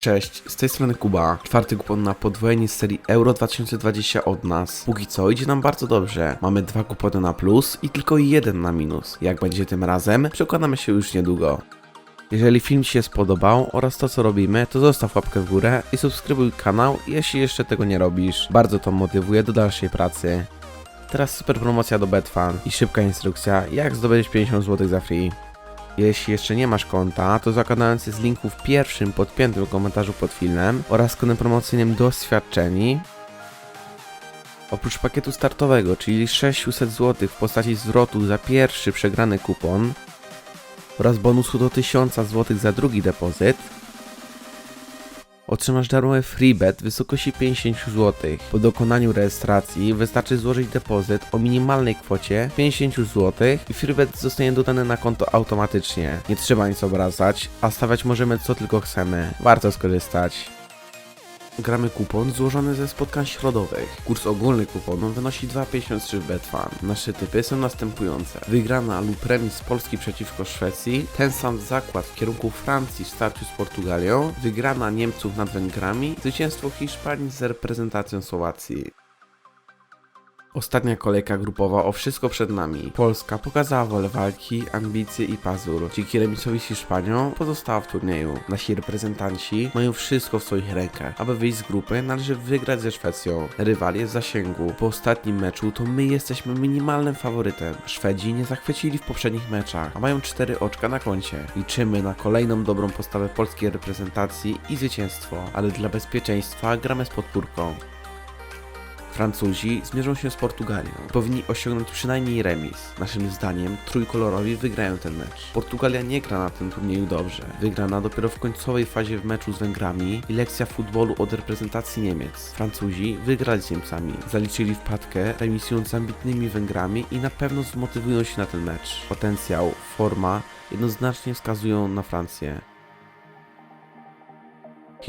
Cześć, z tej strony Kuba. Czwarty kupon na podwojenie z serii Euro 2020 od nas. Póki co idzie nam bardzo dobrze. Mamy dwa kupony na plus i tylko jeden na minus. Jak będzie tym razem, przekonamy się już niedługo. Jeżeli film Ci się spodobał oraz to co robimy, to zostaw łapkę w górę i subskrybuj kanał, jeśli jeszcze tego nie robisz. Bardzo to motywuje do dalszej pracy. Teraz super promocja do Betfan i szybka instrukcja, jak zdobyć 50 zł za free. Jeśli jeszcze nie masz konta, to zakładając jest linku w pierwszym podpiętym komentarzu pod filmem oraz kodem promocyjnym doświadczeni. Oprócz pakietu startowego, czyli 600 zł w postaci zwrotu za pierwszy przegrany kupon oraz bonusu do 1000 zł za drugi depozyt, otrzymasz darmowy freebet w wysokości 50 zł. Po dokonaniu rejestracji wystarczy złożyć depozyt o minimalnej kwocie 50 zł i freebet zostanie dodany na konto automatycznie. Nie trzeba nic obracać, a stawiać możemy co tylko chcemy. Warto skorzystać. Gramy kupon złożony ze spotkań środowych. Kurs ogólny kuponu wynosi 2,53 w Betfan. Nasze typy są następujące. Wygrana lub remis Polski przeciwko Szwecji, ten sam zakład w kierunku Francji w starciu z Portugalią, wygrana Niemców nad Węgrami, zwycięstwo Hiszpanii z reprezentacją Słowacji. Ostatnia kolejka grupowa o wszystko przed nami. Polska pokazała wolę walki, ambicje i pazur. Dzięki remisowi z Hiszpanią pozostała w turnieju. Nasi reprezentanci mają wszystko w swoich rękach. Aby wyjść z grupy należy wygrać ze Szwecją. Rywal jest w zasięgu. Po ostatnim meczu to my jesteśmy minimalnym faworytem. Szwedzi nie zachwycili w poprzednich meczach, a mają 4 oczka na koncie. Liczymy na kolejną dobrą postawę polskiej reprezentacji i zwycięstwo, ale dla bezpieczeństwa gramy z podpórką. Francuzi zmierzą się z Portugalią. Powinni osiągnąć przynajmniej remis. Naszym zdaniem trójkolorowi wygrają ten mecz. Portugalia nie gra na tym turnieju dobrze. Wygrana dopiero w końcowej fazie w meczu z Węgrami i lekcja futbolu od reprezentacji Niemiec. Francuzi wygrali z Niemcami. Zaliczyli wpadkę, remisując z ambitnymi Węgrami i na pewno zmotywują się na ten mecz. Potencjał, forma jednoznacznie wskazują na Francję.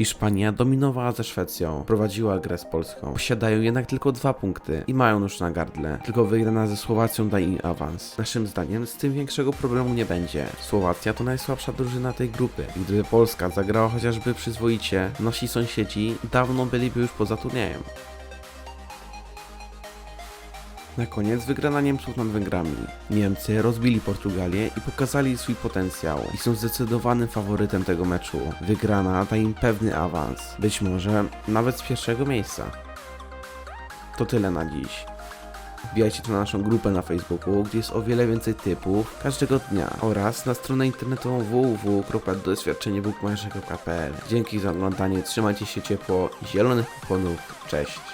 Hiszpania dominowała ze Szwecją, prowadziła grę z Polską. Posiadają jednak tylko dwa punkty i mają nóż na gardle. Tylko wygrana ze Słowacją da im awans. Naszym zdaniem z tym większego problemu nie będzie. Słowacja to najsłabsza drużyna tej grupy. Gdyby Polska zagrała chociażby przyzwoicie, nasi sąsiedzi dawno byliby już poza turniejem. Na koniec wygrana Niemców nad Węgrami. Niemcy rozbili Portugalię i pokazali swój potencjał i są zdecydowanym faworytem tego meczu. Wygrana da im pewny awans, być może nawet z pierwszego miejsca. To tyle na dziś. Wbijajcie tu na naszą grupę na Facebooku, gdzie jest o wiele więcej typów każdego dnia oraz na stronę internetową www.doświadczeniebookmacherza.pl Dzięki za oglądanie, trzymajcie się ciepło zielonych kuponów. Cześć!